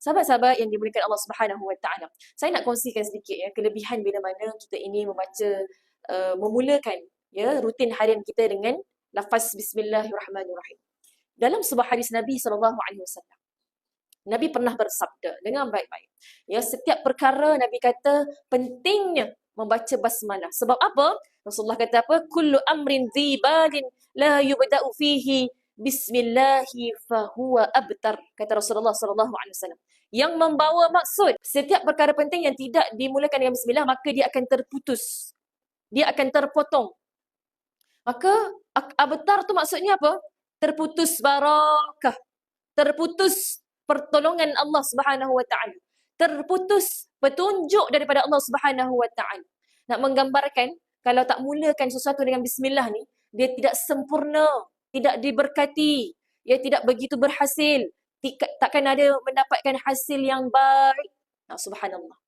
Sahabat-sahabat yang dimuliakan Allah Subhanahu Wa Taala. Saya nak kongsikan sedikit ya kelebihan bila mana kita ini membaca uh, memulakan ya rutin harian kita dengan lafaz bismillahirrahmanirrahim. Dalam sebuah hadis Nabi sallallahu alaihi wasallam Nabi pernah bersabda dengan baik-baik. Ya setiap perkara Nabi kata pentingnya membaca basmalah. Sebab apa? Rasulullah kata apa? Kullu amrin dhibalin la yubda'u fihi bismillahi fahuwa abtar. Kata Rasulullah sallallahu alaihi wasallam yang membawa maksud setiap perkara penting yang tidak dimulakan dengan bismillah maka dia akan terputus. Dia akan terpotong. Maka abtar tu maksudnya apa? Terputus barakah. Terputus pertolongan Allah Subhanahu wa taala. Terputus petunjuk daripada Allah Subhanahu wa taala. Nak menggambarkan kalau tak mulakan sesuatu dengan bismillah ni, dia tidak sempurna, tidak diberkati, ia tidak begitu berhasil, takkan ada mendapatkan hasil yang baik. Nah, subhanallah.